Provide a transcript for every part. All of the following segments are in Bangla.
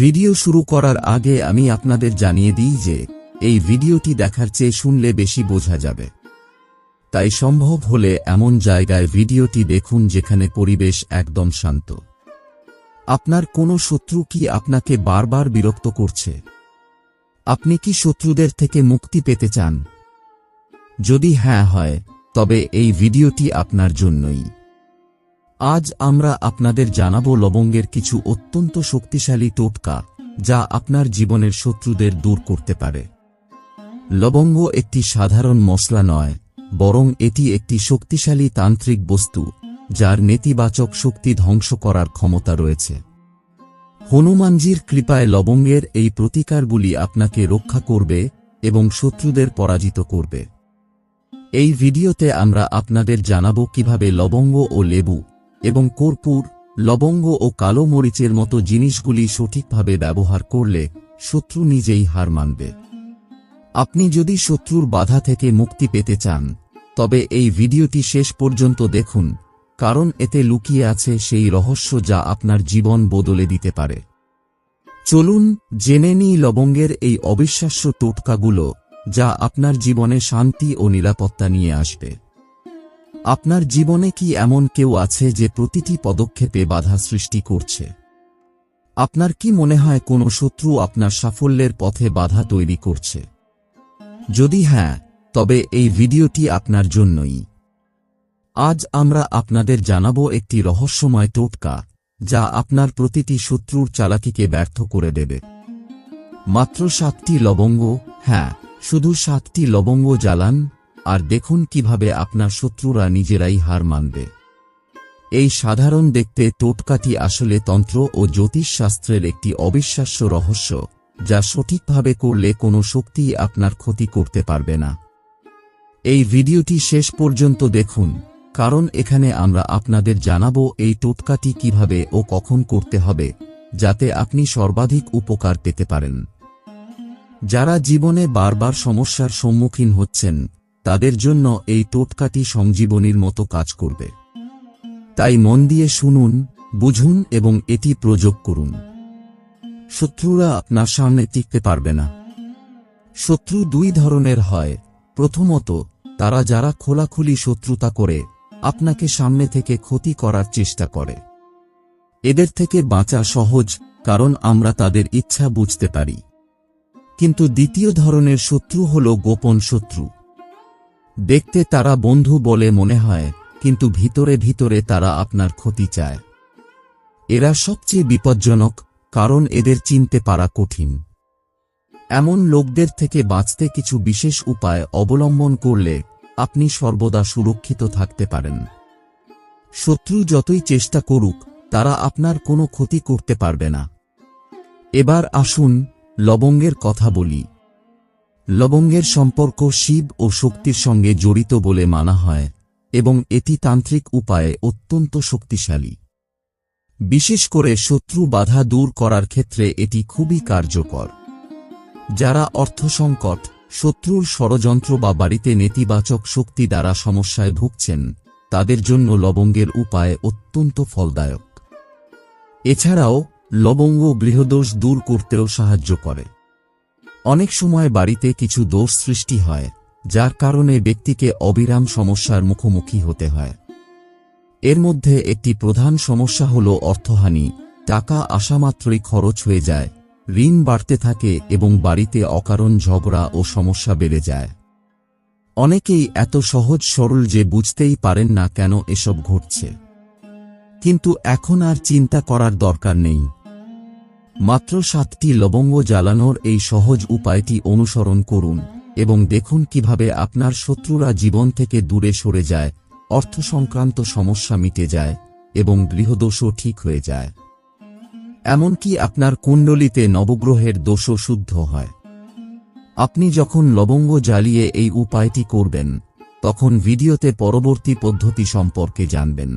ভিডিও শুরু করার আগে আমি আপনাদের জানিয়ে দিই যে, এই ভিডিওটি দেখার চেয়ে শুনলে বেশি বোঝা যাবে। তাই সম্ভব হলে এমন জায়গায় ভিডিওটি দেখুন যেখানে পরিবেশ একদম শান্ত। আপনার কোনো শত্রু কি আপনাকে বারবার বিরক্ত করছে? আপনি কি শত্রুদের থেকে মুক্তি পেতে চান? যদি হ্যাঁ হয়, তবে এই ভিডিওটি আপনার জন্যই। আজ আমরা আপনাদের জানাব লবঙ্গের কিছু অত্যন্ত শক্তিশালী টোটকা, যা আপনার জীবনের শত্রুদের দূর করতে পারে। লবঙ্গ একটি সাধারণ মশলা নয়, বরং এটি একটি শক্তিশালী তান্ত্রিক বস্তু, যার নেতিবাচক শক্তি ধ্বংস করার ক্ষমতা রয়েছে। হনুমানজির কৃপায় লবঙ্গের এই প্রতিকারগুলি আপনাকে রক্ষা করবে এবং শত্রুদের পরাজিত করবে। এই ভিডিওতে আমরা আপনাদের জানাব কীভাবে লবঙ্গ ও লেবু এবং কর্পূর, লবঙ্গ ও কালো মরিচের মতো জিনিসগুলি সঠিকভাবে ব্যবহার করলে শত্রু নিজেই হার মানবে। আপনি যদি শত্রুর বাধা থেকে মুক্তি পেতে চান, তবে এই ভিডিওটি শেষ পর্যন্ত দেখুন, কারণ এতে লুকিয়ে আছে সেই রহস্য যা আপনার জীবন বদলে দিতে পারে। চলুন, জেনে নিই লবঙ্গের এই অবিশ্বাস্য টোটকাগুলো যা আপনার জীবনে শান্তি ও নিরাপত্তা নিয়ে আসবে। আপনার জীবনে কি এমন কেউ আছে যে প্রতিটি পদক্ষেপে বাধা সৃষ্টি করছে? আপনার কি মনে হয় কোনো শত্রু আপনার সাফল্যের পথে বাধা তৈরি করছে? যদি হ্যাঁ তবে এই ভিডিওটি আপনার জন্যই। আজ আমরা আপনাদের জানাব একটি রহস্যময় টোটকা, যা আপনার প্রতিটি শত্রুর চালাকিকে ব্যর্থ করে দেবে। মাত্র সাতটি লবঙ্গ হ্যাঁ শুধু সাতটি লবঙ্গ জ্বালান আর দেখুন কীভাবে আপনার শত্রুরা নিজেরাই হার মানবে। এই সাধারণ দেখতে টোটকাটি আসলে তন্ত্র ও জ্যোতিষশাস্ত্রের একটি অবিশ্বাস্য রহস্য, যা সঠিকভাবে করলে কোনো শক্তি আপনার ক্ষতি করতে পারবে না। এই ভিডিওটি শেষ পর্যন্ত দেখুন, কারণ এখানে আমরা আপনাদের জানাব এই টোটকাটি কীভাবে ও কখন করতে হবে, যাতে আপনি সর্বাধিক উপকার পেতে পারেন। যারা জীবনে বারবার সমস্যার সম্মুখীন হচ্ছেন তাদের জন্য এই টোটকাটি সংজীবনীর মতো কাজ করবে। তাই মন দিয়ে শুনুন, বুঝুন এবং এটি প্রয়োগ করুন। শত্রুরা আপনার সামনে টিকতে পারবে না। শত্রু দুই ধরনের হয়। প্রথমত, তারা যারা খোলাখুলি শত্রুতা করে, আপনাকে সামনে থেকে ক্ষতি করার চেষ্টা করে। এদের থেকে বাঁচা সহজ, কারণ আমরা তাদের ইচ্ছা বুঝতে পারি। কিন্তু দ্বিতীয় ধরনের শত্রু হল গোপন শত্রু। দেখতে তারা বন্ধু বলে মনে হয়, কিন্তু ভিতরে ভিতরে তারা আপনার ক্ষতি চায়। এরা সবচেয়ে বিপজ্জনক, কারণ এদের চিনতে পারা কঠিন। এমন লোকদের থেকে বাঁচতে কিছু বিশেষ উপায় অবলম্বন করলে আপনি সর্বদা সুরক্ষিত থাকতে পারেন। শত্রু যতই চেষ্টা করুক, তারা আপনার কোনো ক্ষতি করতে পারবে না। এবার আসুন, লবঙ্গের কথা বলি। লবঙ্গের সম্পর্ক শিব ও শক্তির সঙ্গে জড়িত বলে মানা হয়, এবং এটি তান্ত্রিক উপায়ে অত্যন্ত শক্তিশালী। বিশেষ করে শত্রু বাধা দূর করার ক্ষেত্রে এটি খুবই কার্যকর। যারা অর্থ সংকট শত্রুর ষড়যন্ত্র বা বাড়িতে নেতিবাচক শক্তি দ্বারা সমস্যায় ভুগছেন, তাদের জন্য লবঙ্গের উপায় অত্যন্ত ফলদায়ক। এছাড়াও, লবঙ্গ গৃহদোষ দূর করতেও সাহায্য করে। অনেক সময় বাড়িতে কিছু দোষ সৃষ্টি হয়, যার কারণে ব্যক্তিকে অবিরাম সমস্যার মুখোমুখি হতে হয়। এর মধ্যে একটি প্রধান সমস্যা হল অর্থহানি, টাকা আসামাত্রই খরচ হয়ে যায়, ঋণ বাড়তে থাকে এবং বাড়িতে অকারণ ঝগড়া ও সমস্যা বেড়ে যায়। অনেকেই এত সহজ সরল যে বুঝতেই পারেন না কেন এসব ঘটছে। কিন্তু এখন আর চিন্তা করার দরকার নেই। মাত্র সাতটি লবঙ্গ জ্বালানোর এই সহজ উপায়টি অনুসরণ করুন, এবং দেখুন কীভাবে আপনার শত্রুরা জীবন থেকে দূরে সরে যায়, অর্থ সংক্রান্ত সমস্যা মিটে যায়, এবং গৃহদোষও ঠিক হয়ে যায়। এমনকি আপনার কুণ্ডলিতে নবগ্রহের দোষও শুদ্ধ হয়। আপনি যখন লবঙ্গ জ্বালিয়ে এই উপায়টি করবেন, তখন ভিডিওতে পরবর্তী পদ্ধতি সম্পর্কে জানবেন।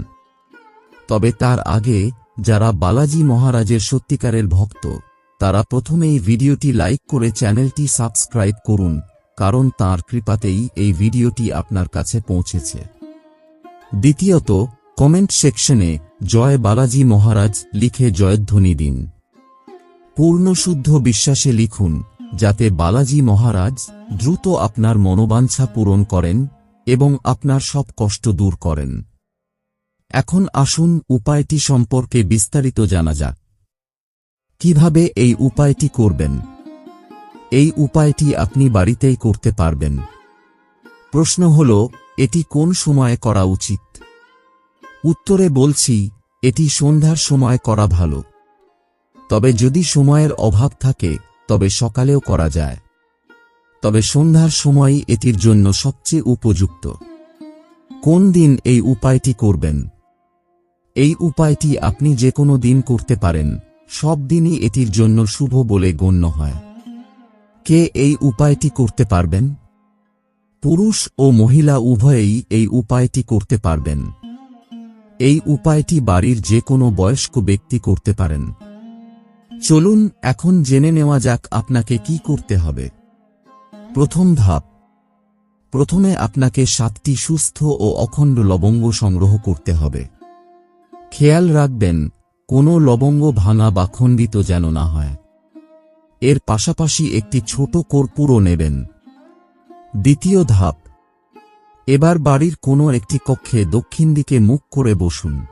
তবে তার আগে যারা বালাজি মহারাজের সত্যিকারের ভক্ত, তারা প্রথমেই ভিডিওটি লাইক করে চ্যানেলটি সাবস্ক্রাইব করুন, কারণ তার কৃপাতেই এই ভিডিওটি আপনার কাছে পৌঁছেছে। দ্বিতীয়ত, কমেন্ট সেকশনে জয় বালাজি মহারাজ লিখে জয়ধ্বনি দিন। পূর্ণ শুদ্ধ বিশ্বাসে লিখুন, যাতে বালাজি মহারাজ দ্রুত আপনার মনোবাঞ্ছা পূরণ করেন এবং আপনার সব কষ্ট দূর করেন। এখন আসুন উপায়টি সম্পর্কে বিস্তারিত জানা যাক। কীভাবে এই উপায়টি করবেন? এই উপায়টি আপনি বাড়িতেই করতে পারবেন। প্রশ্ন হল, এটি কোন সময়ে করা উচিত? উত্তরে বলছি, এটি সন্ধ্যার সময় করা ভালো। তবে যদি সময়ের অভাব থাকে, তবে সকালেও করা যায়। তবে সন্ধ্যার সময়ই এটির জন্য সবচেয়ে উপযুক্ত। কোন দিন এই উপায়টি করবেন? এই উপায়টি আপনি যে কোনো দিন করতে পারেন। সব দিনই এটির জন্য শুভ বলে গণ্য হয়। কে এই উপায়টি করতে পারবেন? পুরুষ ও মহিলা উভয়েই এই উপায়টি করতে পারবেন। এই উপায়টি বাড়ির যে কোনো বয়স্ক ব্যক্তি করতে পারেন। চলুন, এখন জেনে নেওয়া যাক আপনাকে কি করতে হবে। প্রথম ধাপ। প্রথমে আপনাকে সাতটি সুস্থ ও অখণ্ড লবঙ্গ সংগ্রহ করতে হবে। খেয়াল রাখবেন, কোনো লবঙ্গ ভাঙা বা খণ্ডিত যেন না হয়। এর পাশাপাশি একটি ছোট কর্পূরও নেবেন। দ্বিতীয় ধাপ। এবার বাড়ির কোনো একটি কক্ষে দক্ষিণ দিকে মুখ করে বসুন।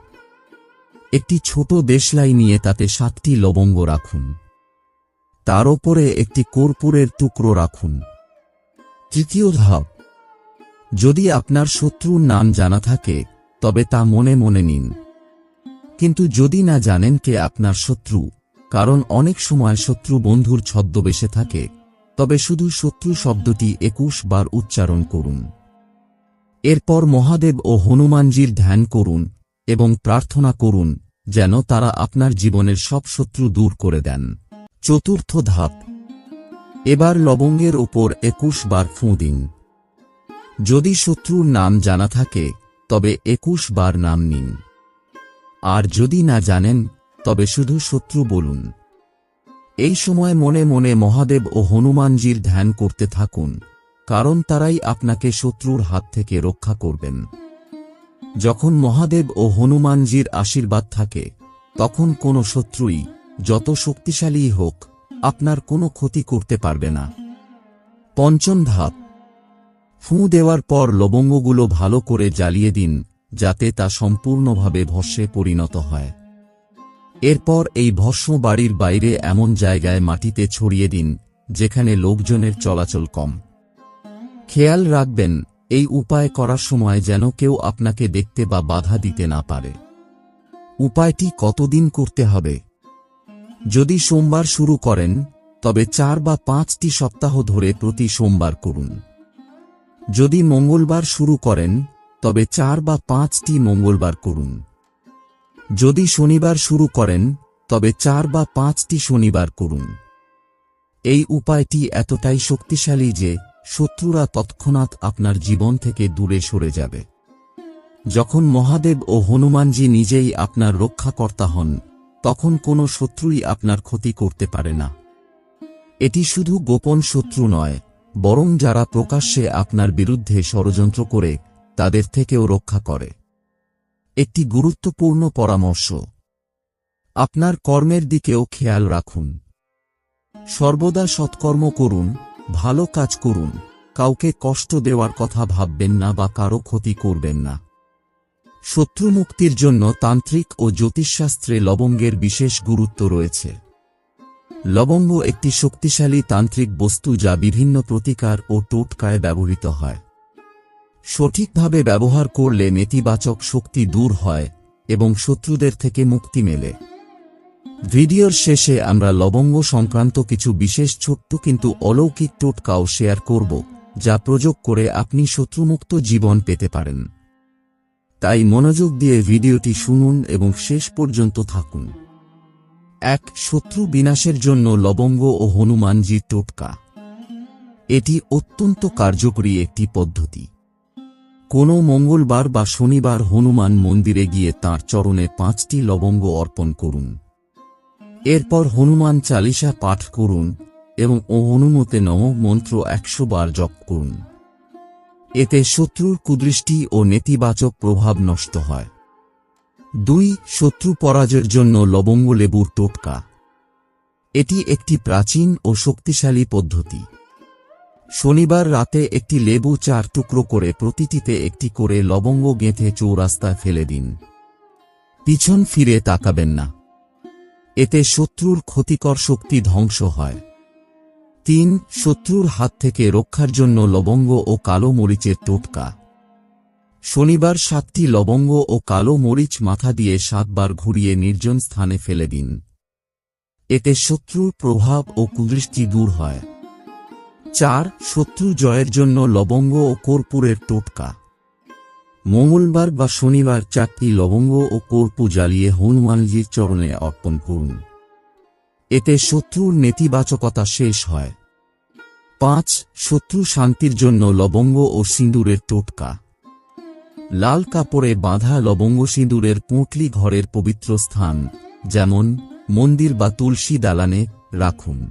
একটি ছোট দেশলাই নিয়ে তাতে সাতটি লবঙ্গ রাখুন। তার ওপরে একটি কর্পূরের টুকরো রাখুন। তৃতীয় ধাপ। যদি আপনার শত্রুর নাম জানা থাকে, তবে তা মনে মনে নিন। কিন্তু যদি না জানেন কে আপনার শত্রু, কারণ অনেক সময় শত্রু বন্ধুর ছদ্মবেশে থাকে, তবে শুধু শত্রু শব্দটি একুশ বার উচ্চারণ করুন। এরপর মহাদেব ও হনুমানজির ধ্যান করুন এবং প্রার্থনা করুন যেন তারা আপনার জীবনের সব শত্রু দূর করে দেন। চতুর্থ ধাপ। এবার লবঙ্গের ওপর একুশ বার ফুঁ দিন। যদি শত্রুর নাম জানা থাকে, তবে একুশ বার নাম নিন। আর যদি না জানেন, তবে শুধু শত্রু বলুন। এই সময় মনে মনে মহাদেব ও হনুমানজির ধ্যান করতে থাকুন, কারণ তারাই আপনাকে শত্রুর হাত থেকে রক্ষা করবেন। যখন মহাদেব ও হনুমানজির আশীর্বাদ থাকে, তখন কোনো শত্রুই, যত শক্তিশালী হোক, আপনার কোনো ক্ষতি করতে পারবে না। পঞ্চম ধাপ। ফুঁ দেওয়ার পর লবঙ্গগুলো ভালো করে জ্বালিয়ে দিন যাতে তা সম্পূর্ণভাবে ভস্যে পরিণত হয়। এরপর এই ভস্ম বাড়ির বাইরে এমন জায়গায় মাটিতে ছড়িয়ে দিন, যেখানে লোকজনের চলাচল কম। খেয়াল রাখবেন, এই উপায় করার সময় যেন কেউ আপনাকে দেখতে বা বাধা দিতে না পারে। উপায়টি কতদিন করতে হবে? যদি সোমবার শুরু করেন, তবে চার বা পাঁচটি সপ্তাহ ধরে প্রতি সোমবার করুন। যদি মঙ্গলবার শুরু করেন তবে চার বা পাঁচটি মঙ্গলবার করুন। যদি শনিবার শুরু করেন, তবে চার বা পাঁচটি শনিবার করুন। এই উপায়টি এতটাই শক্তিশালী যে শত্রুরা তৎক্ষণাৎ আপনার জীবন থেকে দূরে সরে যাবে। যখন মহাদেব ও হনুমানজি নিজেই আপনার রক্ষাকর্তা হন, তখন কোনো শত্রুই আপনার ক্ষতি করতে পারে না। এটি শুধু গোপন শত্রু নয়, বরং যারা প্রকাশ্যে আপনার বিরুদ্ধে ষড়যন্ত্র করে তাদের থেকেও রক্ষা করে। একটি গুরুত্বপূর্ণ পরামর্শ। আপনার কর্মের দিকেও খেয়াল রাখুন। সর্বদা সৎকর্ম করুন, ভালো কাজ করুন, কাউকে কষ্ট দেওয়ার কথা ভাববেন না বা কারও ক্ষতি করবেন না। শত্রু মুক্তির জন্য তান্ত্রিক ও জ্যোতিষশাস্ত্রে লবঙ্গের বিশেষ গুরুত্ব রয়েছে। লবঙ্গ একটি শক্তিশালী তান্ত্রিক বস্তু যা বিভিন্ন প্রতিকার ও টোটকায় ব্যবহৃত হয়। সঠিকভাবে ব্যবহার করলে নেতিবাচক শক্তি দূর হয় এবং শত্রুদের থেকে মুক্তি মেলে। ভিডিওর শেষে আমরা লবঙ্গ সংক্রান্ত কিছু বিশেষ ছোট্ট কিন্তু অলৌকিক টোটকাও শেয়ার করব, যা প্রযোগ করে আপনি শত্রুমুক্ত জীবন পেতে পারেন। তাই মনোযোগ দিয়ে ভিডিওটি শুনুন এবং শেষ পর্যন্ত থাকুন। এক, শত্রু বিনাশের জন্য লবঙ্গ ও হনুমানজির টোটকা। এটি অত্যন্ত কার্যকরী একটি পদ্ধতি। কোনো মঙ্গলবার বা শনিবার হনুমান মন্দিরে গিয়ে তাঁর চরণে পাঁচটি লবঙ্গ অর্পণ করুন। এরপর হনুমান চালিসা পাঠ করুন এবং ও হনুমতে নম মন্ত্র একশো বার জপ করুন। এতে শত্রুর কুদৃষ্টি ও নেতিবাচক প্রভাব নষ্ট হয়। দুই, শত্রু পরাজয়ের জন্য লবঙ্গ লেবুর টোটকা। এটি একটি প্রাচীন ও শক্তিশালী পদ্ধতি। শনিবার রাতে একটি লেবু চার টুকরো করে প্রতিটিতে একটি করে লবঙ্গ গেঁথে চৌরাস্তায় ফেলে দিন। পিছন ফিরে তাকাবেন না। এতে শত্রুর ক্ষতিকর শক্তি ধ্বংস হয়। তিন, শত্রুর হাত থেকে রক্ষার জন্য লবঙ্গ ও কালো মরিচের টোটকা। শনিবার সাতটি লবঙ্গ ও কালো মরিচ মাথা দিয়ে সাতবার ঘুরিয়ে নির্জন স্থানে ফেলে দিন। এতে শত্রুর প্রভাব ও কুদৃষ্টি দূর হয়। চার শত্রু জয়ের জন্য লবঙ্গ ও কর্পূরের টোটকা। মঙ্গলবার বা শনিবার চারটি লবঙ্গ ও কর্পূ জ্বালিয়ে হনুমানজির চরণে অর্পণ করুন। এতে শত্রুর নেতিবাচকতা শেষ হয়। পাঁচ শত্রু শান্তির জন্য লবঙ্গ ও সিঁদুরের টোটকা। লাল কাপড়ে বাঁধা লবঙ্গ সিঁদুরের পুঁটলি ঘরের পবিত্র স্থান, যেমন মন্দির বা তুলসী দালানে রাখুন।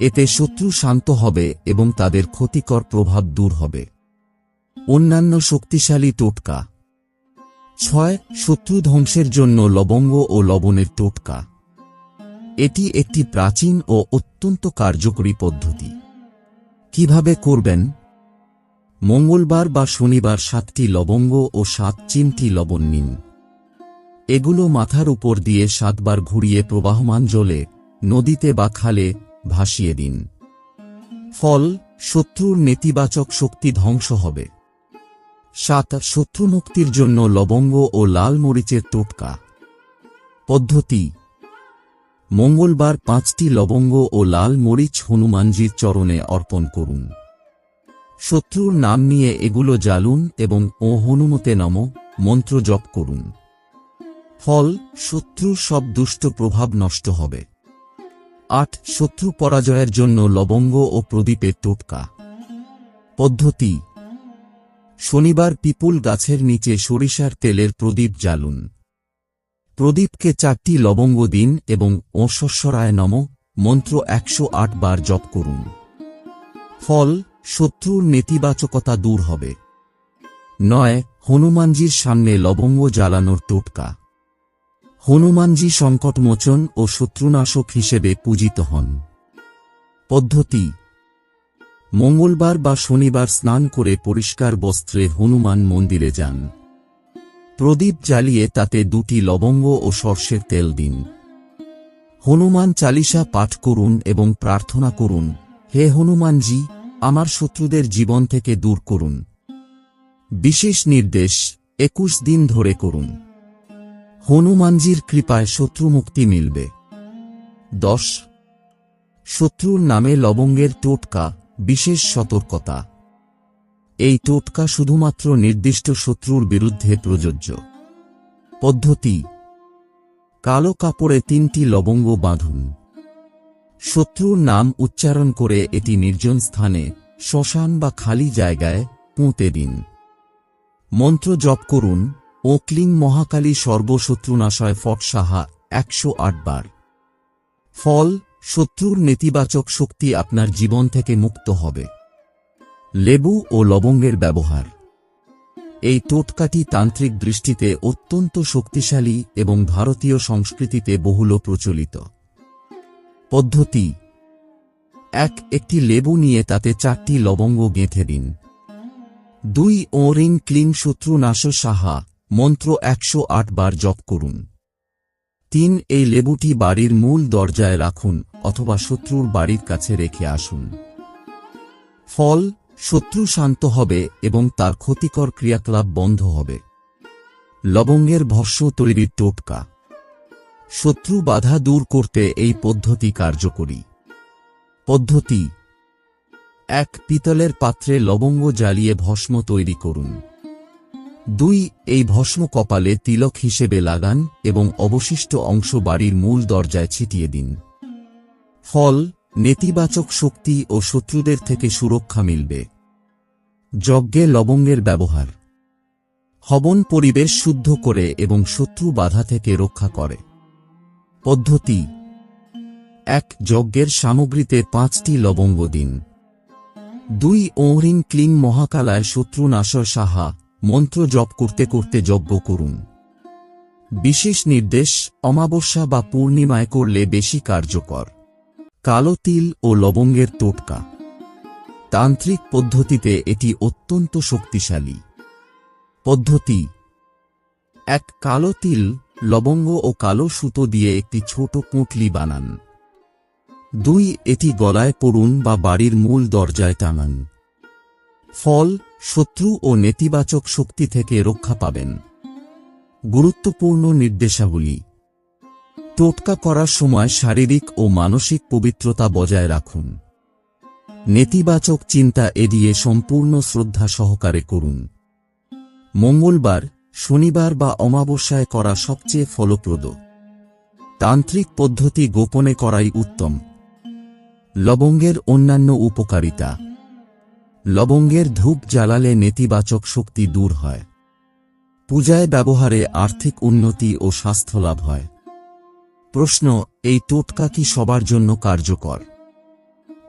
এতে শত্রু শান্ত হবে এবং তাদের ক্ষতিকর প্রভাব দূর হবে। অন্যান্য শক্তিশালী টোটকা। ছয়, শত্রু ধ্বংসের জন্য লবঙ্গ ও লবণের টোটকা। এটি একটি প্রাচীন ও অত্যন্ত কার্যকরী পদ্ধতি। কীভাবে করবেন? মঙ্গলবার বা শনিবার সাতটি লবঙ্গ ও সাত চিমটি লবণ নিন। এগুলো মাথার উপর দিয়ে সাতবার ঘুরিয়ে প্রবাহমান জলে, নদীতে বা খালে ভাসিয়ে দিন। ফল শত্রুর নেতিবাচক শক্তি ধ্বংস হবে। সাত শত্রু মুক্তির জন্য লবঙ্গ ও লাল মরিচের টোটকা। পদ্ধতি, মঙ্গলবার পাঁচটি লবঙ্গ ও লাল মরিচ হনুমানজির চরণে অর্পণ করুন। শত্রুর নাম নিয়ে এগুলো জ্বালুন এবং ও হনুমতে নম, মন্ত্র জপ করুন। ফল, শত্রুর সব দুষ্ট প্রভাব নষ্ট হবে। আট শত্রু পরাজয়ের জন্য লবঙ্গ ও প্রদীপের টোটকা। পদ্ধতি। শনিবার পিপুল গাছের নিচে সরিষার তেলের প্রদীপ জ্বালুন। প্রদীপকে চারটি লবঙ্গ দিন এবং ওশস্বরায় নম, মন্ত্র একশো আট বার জপ করুন। ফল, শত্রুর নেতিবাচকতা দূর হবে। নয়, হনুমানজির সামনে লবঙ্গ জ্বালানোর টোটকা। হনুমানজি সংকটমোচন ও শত্রুনাশক হিসেবে পূজিত হন। পদ্ধতি। মঙ্গলবার বা শনিবার স্নান করে পরিষ্কার বস্ত্রে হনুমান মন্দিরে যান। প্রদীপ জ্বালিয়ে তাতে দুটি লবঙ্গ ও সর্ষের তেল দিন। হনুমান চালিসা পাঠ করুন এবং প্রার্থনা করুন, হে হনুমানজি, আমার শত্রুদের জীবন থেকে দূর করুন। বিশেষ নির্দেশ, একুশ দিন ধরে করুন। হনুমানজির কৃপায় শত্রুমুক্তি মিলবে। দশ। শত্রুর নামে লবঙ্গের টোটকা, বিশেষ সতর্কতা। এই টোটকা শুধুমাত্র নির্দিষ্ট শত্রুর বিরুদ্ধে প্রযোজ্য। পদ্ধতি। কালো কাপড়ে তিনটি লবঙ্গ বাঁধুন। শত্রুর নাম উচ্চারণ করে এটি নির্জন স্থানে, শ্মশান বা খালি জায়গায় পুঁতে দিন। মন্ত্র জপ করুন। ও ক্লিং মহাকালী সর্বশত্রুনাশয় ফট সাহা, একশো বার। ফল, শত্রুর নেতিবাচক শক্তি আপনার জীবন থেকে মুক্ত হবে। লেবু ও লবঙ্গের ব্যবহার। এই টোটকাটি তান্ত্রিক দৃষ্টিতে অত্যন্ত শক্তিশালী এবং ভারতীয় সংস্কৃতিতে বহুল প্রচলিত। পদ্ধতি। এক, একটি লেবু নিয়ে তাতে চারটি লবঙ্গ গেঁথে দিন। দুই ওরিং ক্লিং শত্রুনাশ সাহা মন্ত্র একশো আট বার জপ করুন। তিন, এই লেবুটি বাড়ির মূল দরজায় রাখুন অথবা শত্রুর বাড়ির কাছে রেখে আসুন। ফল, শত্রু শান্ত হবে এবং তার ক্ষতিকর ক্রিয়াকলাপ বন্ধ হবে। লবঙ্গের ভস্য তৈরির টোটকা। শত্রু বাধা দূর করতে এই পদ্ধতি কার্যকরী। পদ্ধতি। এক, পিতলের পাত্রে লবঙ্গ জ্বালিয়ে ভস্ম তৈরি করুন। দুই, এই ভস্ম কপালে তিলক হিসেবে লাগান এবং অবশিষ্ট অংশ বাড়ির মূল দরজায় ছিটিয়ে দিন। ফল, নেতিবাচক শক্তি ও শত্রুদের থেকে সুরক্ষা মিলবে। যজ্ঞে লবঙ্গের ব্যবহার। হবন পরিবেশ শুদ্ধ করে এবং শত্রু বাধা থেকে রক্ষা করে। পদ্ধতি। এক, যজ্ঞের সামগ্রীতে পাঁচটি লবঙ্গ দিন। দুই, ওহরিং ক্লিং মহাকালায় শত্রু নাশর সাহা। মন্ত্র জপ করতে করতে যজ্ঞ করুন। বিশেষ নির্দেশ, অমাবস্যা বা পূর্ণিমায় করলে বেশি কার্যকর। কালো তিল ও লবঙ্গের টোটকা। তান্ত্রিক পদ্ধতিতে এটি অত্যন্ত শক্তিশালী। পদ্ধতি। এক কালো তিল, লবঙ্গ ও কালো সুতো দিয়ে একটি ছোট পুঁটলি বানান। দুই, এটি গলায় পড়ুন বা বাড়ির মূল দরজায় টানান ফল শত্রু ও নেতিবাচক শক্তি থেকে রক্ষা পাবেন। গুরুত্বপূর্ণ নির্দেশাবলী। টোটকা করার সময় শারীরিক ও মানসিক পবিত্রতা বজায় রাখুন। নেতিবাচক চিন্তা এড়িয়ে সম্পূর্ণ শ্রদ্ধা সহকারে করুন। মঙ্গলবার, শনিবার বা অমাবস্যায় করা সবচেয়ে ফলপ্রদ। তান্ত্রিক পদ্ধতি গোপনে করাই উত্তম। লবঙ্গের অন্যান্য উপকারিতা। লবঙ্গের ধূপ জ্বালালে নেতিবাচক শক্তি দূর হয়। পূজায় ব্যবহারে আর্থিক উন্নতি ও স্বাস্থ্য লাভ হয়। প্রশ্ন, এই টোটকা কি সবার জন্য কার্যকর?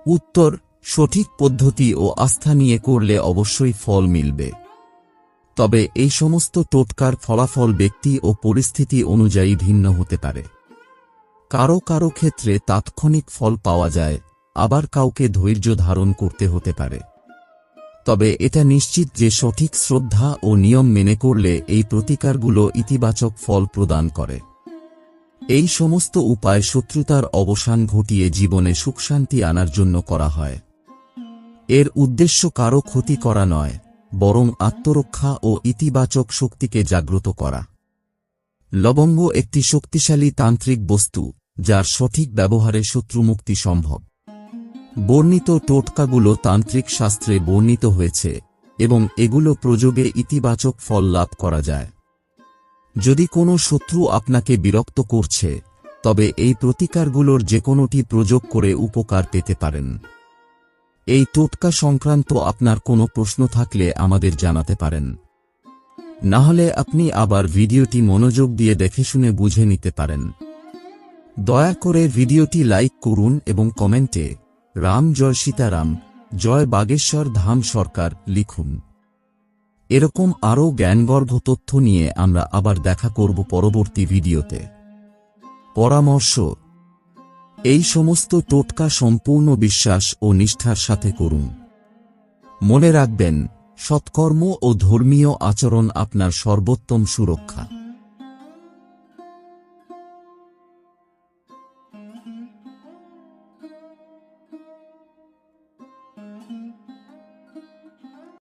উত্তর, সঠিক পদ্ধতি ও আস্থা নিয়ে করলে অবশ্যই ফল মিলবে। তবে এই সমস্ত টোটকার ফলাফল ব্যক্তি ও পরিস্থিতি অনুযায়ী ভিন্ন হতে পারে। কারও কারও ক্ষেত্রে তাৎক্ষণিক ফল পাওয়া যায়, আবার কাউকে ধৈর্য ধারণ করতে হতে পারে। তবে এটা নিশ্চিত যে সঠিক শ্রদ্ধা ও নিয়ম মেনে করলে এই প্রতিকারগুলো ইতিবাচক ফল প্রদান করে। এই সমস্ত উপায় শত্রুতার অবসান ঘটিয়ে জীবনে সুখশান্তি আনার জন্য করা হয়। এর উদ্দেশ্য কারও ক্ষতি করা নয়, বরং আত্মরক্ষা ও ইতিবাচক শক্তিকে জাগ্রত করা। লবঙ্গ একটি শক্তিশালী তান্ত্রিক বস্তু, যার সঠিক ব্যবহারে শত্রুমুক্তি সম্ভব। বর্ণিত টোটকাগুলো তান্ত্রিক শাস্ত্রে বর্ণিত হয়েছে, এবং এগুলো প্রযোগে ইতিবাচক ফল লাভ করা যায়। যদি কোনো শত্রু আপনাকে বিরক্ত করছে, তবে এই প্রতিকারগুলোর যে কোনোটি প্রযোগ করে উপকার পেতে পারেন। এই টোটকা সংক্রান্ত আপনার কোনো প্রশ্ন থাকলে আমাদের জানাতে পারেন। না হলে আপনি আবার ভিডিওটি মনোযোগ দিয়ে দেখে শুনে বুঝে নিতে পারেন। দয়া করে ভিডিওটি লাইক করুন এবং কমেন্টে রাম জয় সীতারাম, জয় বাগেশ্বর ধাম সরকার লিখুন। এরকম আরও জ্ঞানগর্ভ তথ্য নিয়ে আমরা আবার দেখা করব পরবর্তী ভিডিওতে। পরামর্শ, এই সমস্ত টোটকা সম্পূর্ণ বিশ্বাস ও নিষ্ঠার সাথে করুন। মনে রাখবেন, সৎকর্ম ও ধর্মীয় আচরণ আপনার সর্বোত্তম সুরক্ষা।